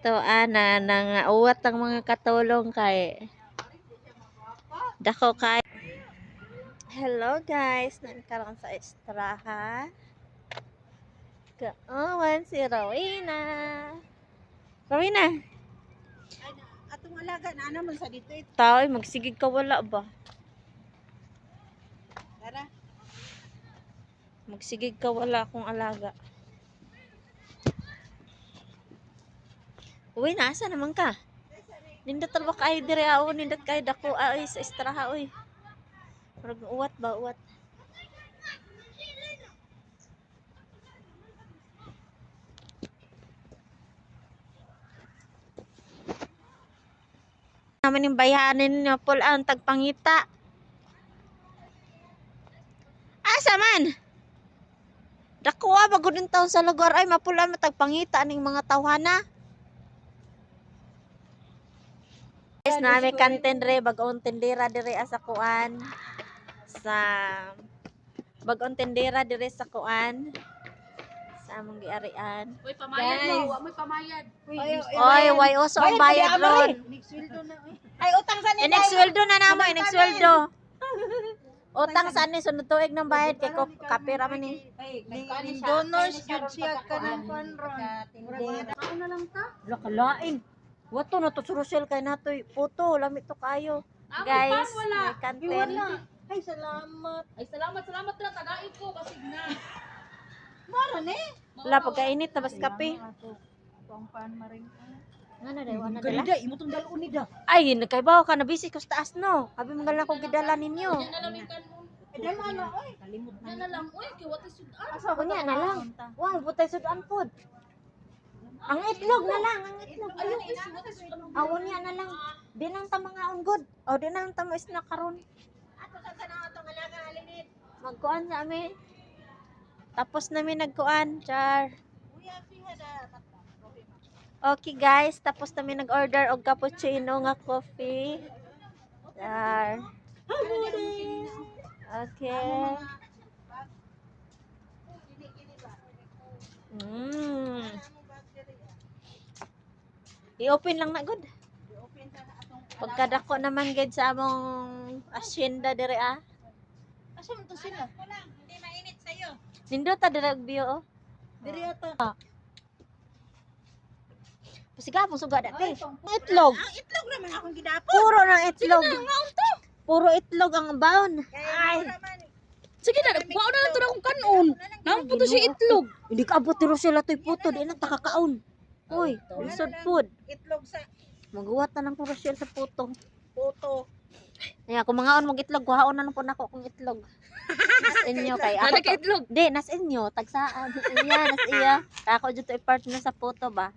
to ana nang uwat ang mga katulong kay dako kay Hello guys, nagkaroon sa estraha. Kaawan si Rowena. Rowena, Atong alaga na naman sa dito ito. tao magsigig ka wala ba? Tara. Magsigig ka wala akong alaga. Uy, nasa naman ka? Nindot ba kayo dire ako? Nindot kayo dako ay sa estraha uy. Parang uwat ba uwat? naman yung bayanin niyo pul ang tagpangita. Asa man? Dakuha bago din taon sa lugar ay mapula matagpangita ning mga tawhana. Guys, nami kanten re bagong tendera dire sa kuan sa bagong tendera dire sa kuan sa among giarian. Uy, pamayad Guys. mo. May pamayad. Oy, way uso ang bayad ron. Nixwildo na. eh. Ay, utang sa Eh, next sweldo na namo, sweldo. Utang saan ni sunod tuig ng bayad kay ko kapira man ni. Donors jud siya ka ng panron. Ako na lang ta. Wala ka lain. Wato na to surusel kay natoy puto lamit to kayo. Ako Guys, pan wala. may kanten. Ay, salamat. Ay, salamat, salamat na. Tagain ko. Basig na. Mara ni. Wala pagkainit na bas kape. Tuang pan maring. Nga na daw na dala. Galida, imo tong dalo ni da. Ay, nagkaibaw ka na busy ko sa taas no. Abi man lang ko gidala ninyo. Yan na lang yung kanon. Eh, dalo ano oy. Yan na lang. Uy, kay what is yun? Ah, Asa ko niya na lang. Wow, butay sudan pod. Ang itlog na lang, ang itlog. is is yun? Awon niya na lang. Di nang ta mga ungod. O di nang ta mo isna karon. Ato sa sana atong alaga alinit. Magkuan sa amin. Tapos namin nagkuan, char. Okay guys, tapos namin nag-order og cappuccino nga coffee. Char. Okay. Mm. I-open lang na good. Pagkadako naman gid sa among asyenda dire ah. Asa man to sila? Hindi mainit sa'yo. Nindo ta dire og bio oh. Diri ata. Pasigapon suga dati. Itlog. Ang itlog naman akong gidapo. Puro ng itlog. Puro itlog ang baon. Ay. Sige na. Buwa na lang ito na akong kanon. Nang puto siya itlog. Hindi ka abot tiro sila to'y puto. Di na takakaon. Uy, lisod food. Itlog sa Magawa ta ng puro shell sa puto. puto. Kaya kung mga on mong itlog, kuhaon na lang po nako kung itlog. Nas inyo kay ako. Nada ka to- itlog. Di, nas inyo. Tagsaan. Nas iya, nas iya. Kaya ako dito i-part na sa puto ba.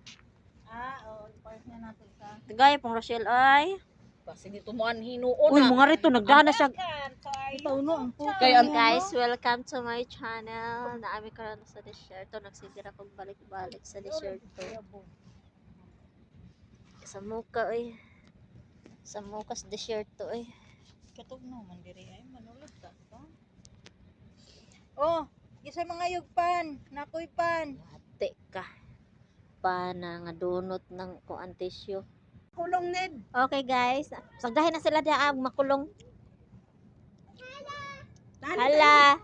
Ah, oh, partner natin sa. Gaya pong Rochelle ay. Kasi dito mo an hinuon Uy, na. mga rito, nagdana siya. Ito no ang puto. Hello guys, welcome to my channel. Naami karon sa desierto. Nagsigira pag balik-balik sa desierto. Sa muka eh. Sa muka sa desierto eh. Katog no man diri ay manulod ta. Oh, isa mga yugpan, nakoy pan. Ate ka. Pana nga donut ng kuan tissue. Kulong ned. Okay guys, sagdahin na sila daag makulong. Hala.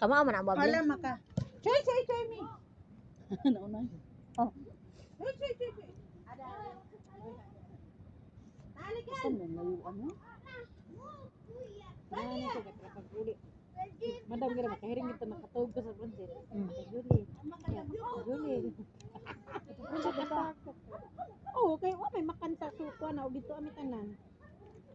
Kama man ang babi. Hala maka. Choy choy choy mi. Nauna. Choy choy choy. choy. Ada. Nalikan. Saan mo layuan mo? Ano ko ka pag-uli? Madam gira makahiring kita nakatawag ka sa pansit. Juli. Juli. Oh, kay wa may makanta suko na og dito ami tanan.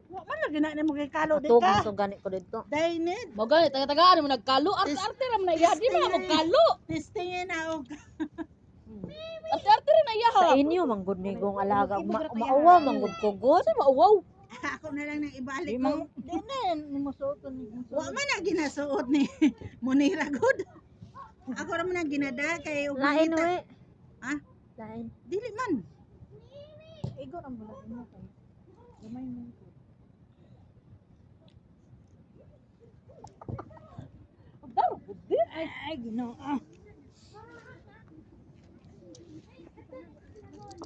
Wa man lagi na mo kay kalo di ka. so gani ko dito. Dai ned. Mo gani taga-tagaan mo nagkalo arte-arte ra man iya di mga magkalo. Testingin na og. Arte-arte ra na iya ha. Sa inyo manggod ni gong alaga Ma maawa manggod ko god. Sa mauwaw. Ako na lang nang ibalik man- ko. Di na ni mo suoton ni. Wa man na ginasuot ni Monira good. Ako ra man ginada kay ug Lain we. Ha? Lain. Dili man. Igo ang bulat mo kay. Gamay mo. Daro gud. Ay, ay, ginoo. Ah.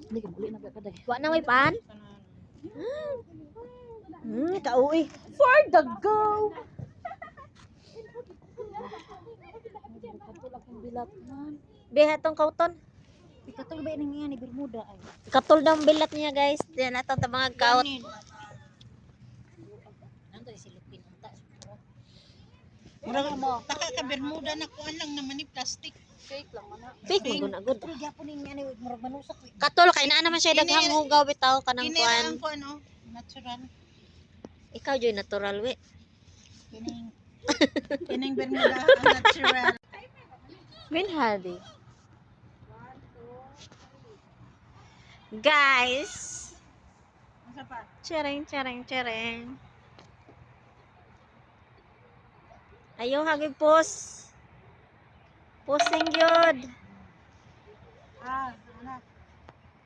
Hindi ka muli na kaday. Wa na may pan? Hmm, kauwi. For the go! Katul akong bilat man. Biha tong kauton. Katul ba ini nga ni Bermuda ay. Katul daw ang bilat niya guys. Diyan na itong mga kaut. Murag mo. Taka ka Bermuda na kuan lang naman ni plastic. Cake lang man. Big magunagod. Pero gyapon ni nga ni murag manusak. Katul kay naa naman siya daghang hugaw bitaw kanang Kini kuan. ang kuan oh. Natural. Ikaw joy natural we. Kining kining Bermuda ang natural. Min hadi. Guys, Asa pa? Chereng, Ayaw hagi pos. Posing yun. Ah, anak.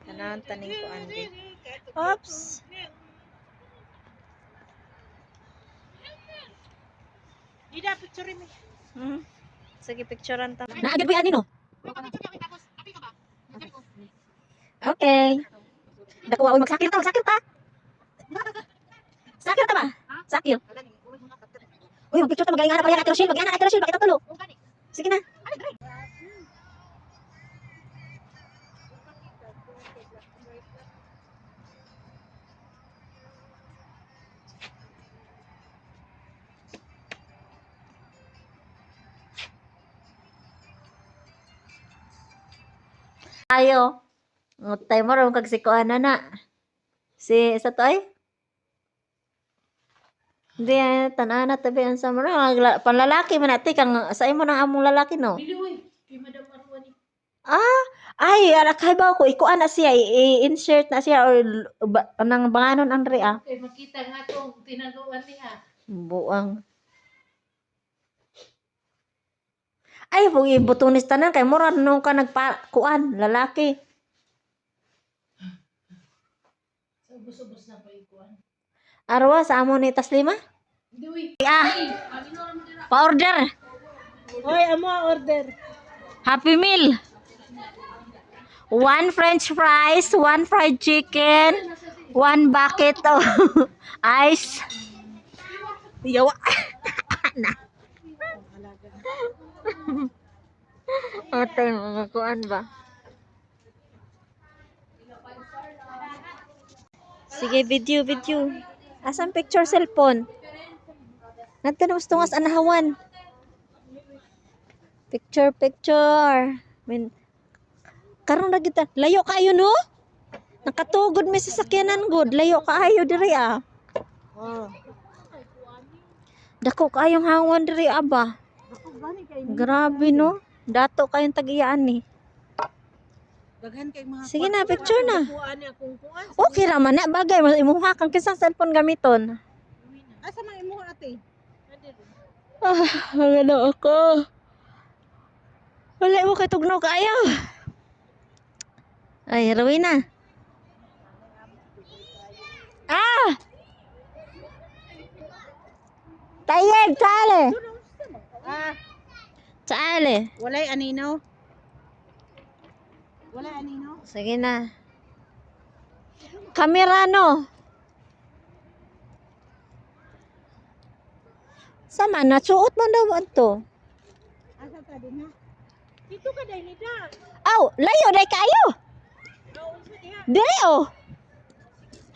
Kanan taning ko andi. Oops. Ida picture mi. Hmm. Sige, picturean ta. Naagad ba yan no? Okay. Dako wa magsakil ta, magsakil ta. Sakil ta ba? Sakil. Uy, mag-picture ta magaling na pa yan Ate Rochelle, mag-ana Ate Rochelle, bakit tulo? Sige na. Ayo. Ngutay mo ron kag si Kuana na. Si sa to ay? Hindi ay tanan na tabi ang sa mo na panlalaki man ati kang sa imo nang among lalaki no. Biluy. Kay Madam Arwani. Ah, ay alakay ba ko ikuan na siya i-insert na siya or ba, nang banganon ang rea. Kay makita nga tong tinaguan niya. Buang. Ay, pag ibutunis tanan kay mura nung ka nagpa kuan lalaki. Sa ubos-ubos na pa ikuan. Arwa sa amo ni Taslima? Biluy. Ah, pa-order. Hoy, amo order. Happy meal. One french fries, one fried chicken, one bucket of ice. Yawa. na. Ate, mga kuan ba? Sige, video, video. Asan picture cellphone? Nagtanong gusto nga sa anahawan. Picture, picture. Min, karon na kita. Layo kayo no? Nakatugod may sasakyanan good. Layo kaayo diri ah. Oh. Dako kayong hangwan diri aba. Grabe no. Dato kayong tagiyaan ni. Daghan kay mga Sige na, picture na. Okay ra man na bagay mo imuha kang kisang cellphone gamiton. Asa man imo ate? Ah, ano ako. Wala mo kay tugnaw kayo. Ay, Rowena. Ah! Tayeg, tsale. Ah, Tsale. walay anino. Walay anino. Sige na. Kamera no. Sama na, suot mo daw to. Asa ta din ha? Dito ka dai nida. Aw, layo day kayo. Dili oh.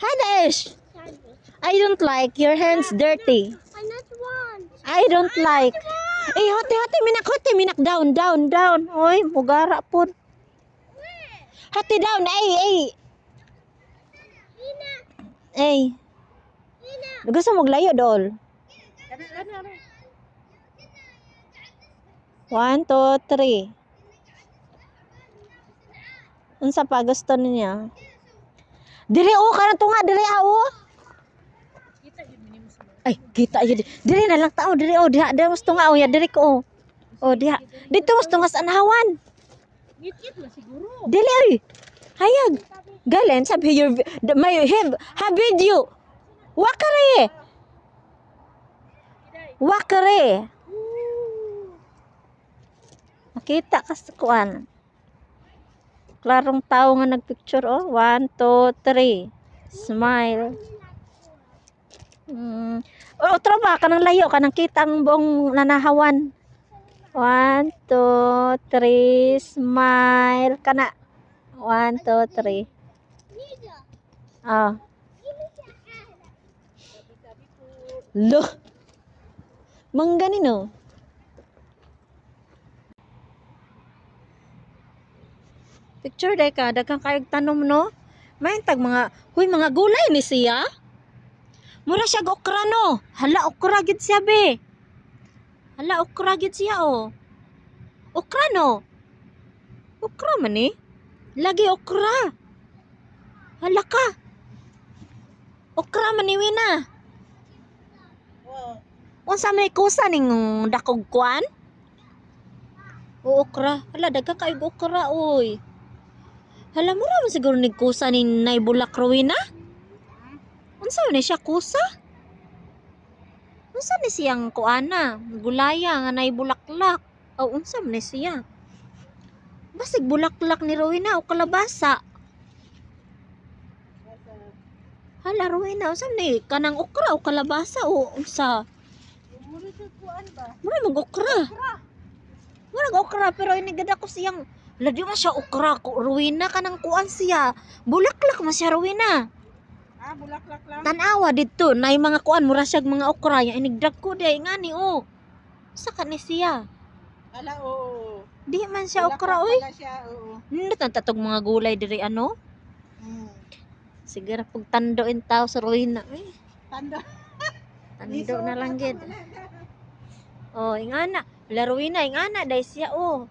Hades. I don't like your hands dirty. I not one. I don't like. Eh, hote, hote, minak, hote, minak, down, down, down. Oy, mugara po. Hote, down, ay, ay. Ay. Gusto mo layo, dol. Kana kana kana. One, two, three. Unsa pa gusto niya? Dili oh, kana to nga dili ah oh. Ay, kita yun. Dili na lang tao, dili oh, diha, diha gusto nga oh, ya diri ko oh. Oh, diha. Dito gusto nga sa anahawan. Ngit-ngit na siguro. Dili oy. Hayag. Galen sabi your my have ha video. Wakare. Wakare. Makita ka sa kuan. Klarong tao nga nagpicture oh. One, two, three. Smile. Mm. O, otro ba? Kanang layo, kanang kita ang buong nanahawan. One, two, three, smile. Kana. One, two, three. Ah. Lo. Mangganin oh. Picture day ka, daghang kayog tanom no. May tag mga, huy mga gulay ni siya. Mura siya okra no. Hala okra gid siya be. Hala okra gid siya oh. Okra no. Okra man eh. Lagi okra. Hala ka. Okra man ni Wina. Wow. Unsa may kusa ning dakog kwan? O okra. Hala daghang kayog okra oy. Hala mo man siguro ni kusa ni Nay Bulak Rowena? Unsa man siya kusa? Unsa ni siyang kuana? Gulaya nga nay bulaklak. O unsa man siya? Basig bulaklak ni Rowena o kalabasa. Hala Rowena, unsa ni kanang okra o kalabasa o unsa? Mura mag okra. Mura mag okra pero inigada ko siyang Ladi man siya okra ko ruina ka ng kuan siya. Bulaklak man siya ruina. Ah, bulaklak lang. Tanawa dito na mga kuan mura siya mga okra yang inigdag ko day ngani oh. Sa ni siya. Ala, oo. Di man siya okra Bulaklak oy. pala siya, oo. Nindot ang tatog mga gulay diri ano. Mm. Siguro pag tandoin tao sa ruina. Ay, Tanda. tando na lang gid. Oh, ingana. La ruina ingana day siya oh.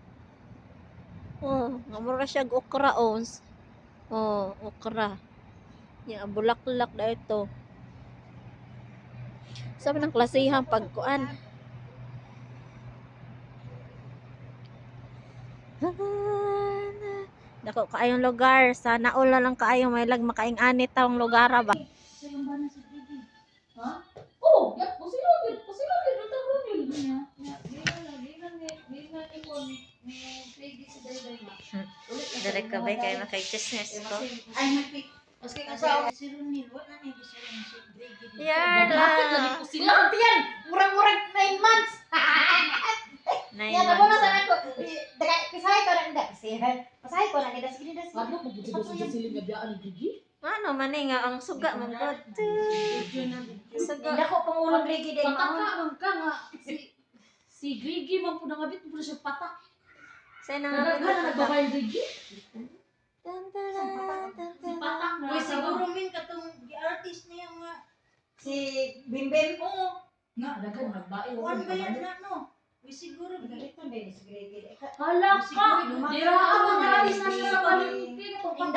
Oh, nga mura siya okra oh. Oh, okra. Yang bulaklak na ito. Sabi ng klasihan pagkuan. Dako kaayong lugar. Sana ula lang kaayong may lag makaing anit taong lugar ba. Oh, ya, posilo gid, posilo gid ito ron niya. Di na ni di na ni kon ni pegi sa dayday nga. Ulit na Direk ka ba kay makay-chismis ko? Ay. Maski Kasi sa si Ronil, wala na yung gusto ng si Gregi. Yarda. Dapat lagi posilo tiyan. Murag-murag 9 months. Nine Ya, nabo na months. sana ko. Daga pisahay ko na nda. Pisahay. Pasahay ko na nida sige das. Ano mo gid sa siling nga biyaan ni Gigi? Ano man eh nga ang suga man ko. Suga. Nda ko pangulong rigi din Patak mo. ka man ka nga si si Gigi man pud ngabit pud siya patak. Say na nga. Nagdaghan na nagbabayad Gigi. Si patak na. Uy, siguro min katong artist niya nga. Si Bimbim. Oo, nga daghan nagbae kuan ba yan na, no? Uy, siguro. Ito din si Gregi. Hala ka. Dira ako nga alis na siya sa palengke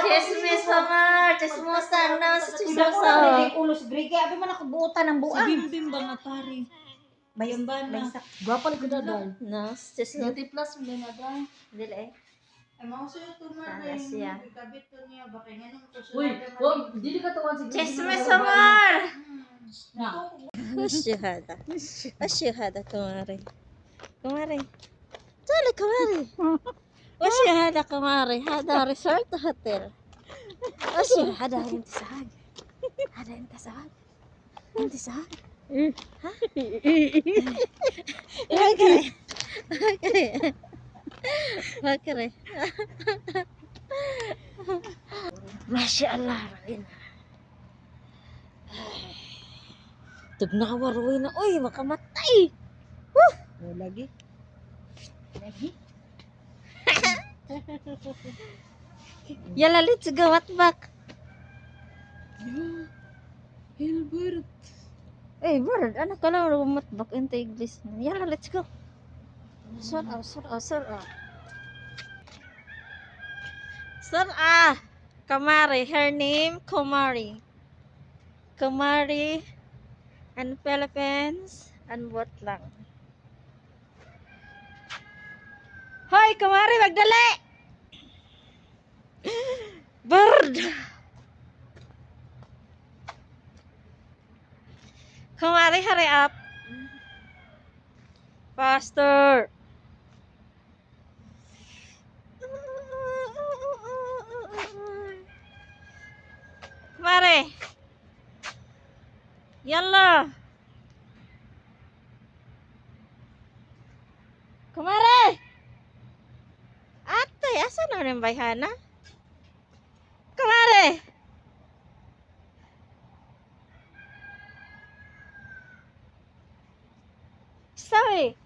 Chismis pa nga. Chismosan na sa chismosa. ko ulo si Gregi. Abi man ako buutan ng buang. Bimbim ba nga pare? Bayon ba na? Gwapa lang gud dal. No, chismis. 30 plus mo na dal. Dili eh. Nung Uy, wag dili ka tawan si pa nga. Na. Asyhada. Asyhada kumari. Kumari. Tala kumari. Asyhada kumari. Hada resort hotel. Asyhada intisahag. Hada intisahag. Intisahag. Ha? Okay. Okay. Okay. Masya Allah. Tugnawa, Rawin. Uy, makamatay. Oh, lagi. Yala, let's go. What back? Hilbert. Eh, bird, ano ka lang rumat back into English. Yala, let's go. Sur ah, sur ah, sur ah. Sur ah. Kamari, her name Kumari. Kumari and Philippines and what lang. Hoy, Kumari, magdali! Bird! Kumari, hurry up. Faster. Mare. Yalla. Kumare. Ate, asa na rin bayhana? Kumare. Zoe.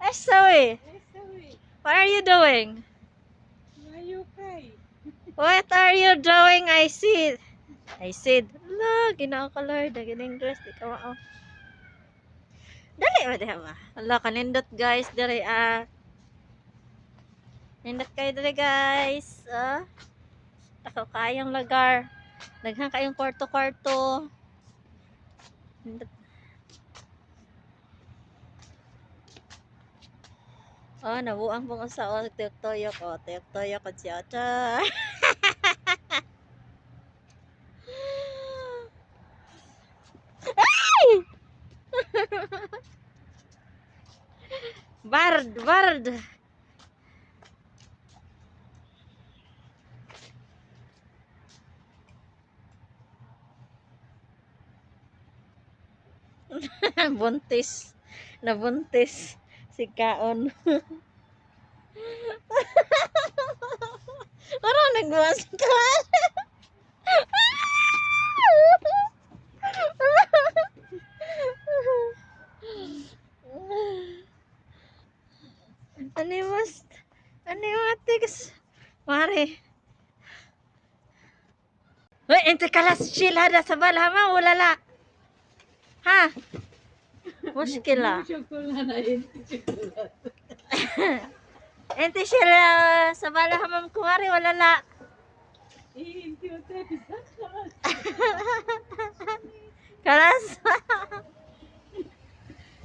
Hey, Zoe. What are you doing? What are you doing? I see. I said, la, ginakalor, na gining dress, di ka. Dali ba diha ba? Ala, kanindot guys, dali ah. Nindot kayo dali guys. Ah. Ako kayang lagar. Daghang kayong kwarto-kwarto. Nindot. Oh, nabuang pong sa o, tuyok-tuyok ko. Tuyok-tuyok ko siya. Char. Ay! Bard, bard. buntis. Nabuntis si Kaon. Parang nagbuwas ka. Ano yung mas? Ano yung atigas? Mare. Uy, ente kalas shilada sa balhama, ulala. Ente sila sa balhamam kumari, walala. Kalas.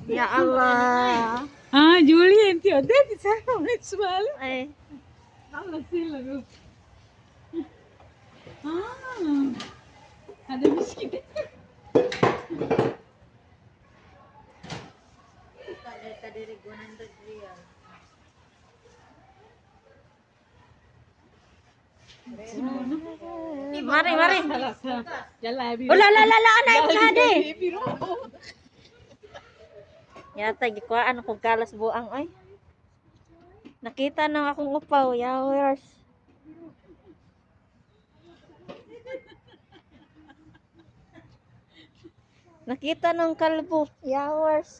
ya Allah. Ah, Julie, enti ode di sana mensual. Ay, Allah sila go. Ah. Ada miskin. Mari, mari. Ula, la, la, la, anay, kade. Yata, gikuhaan akong kalas buang, ay. Nakita nang akong upaw, yawers. Nakita ng kalbo, yawers.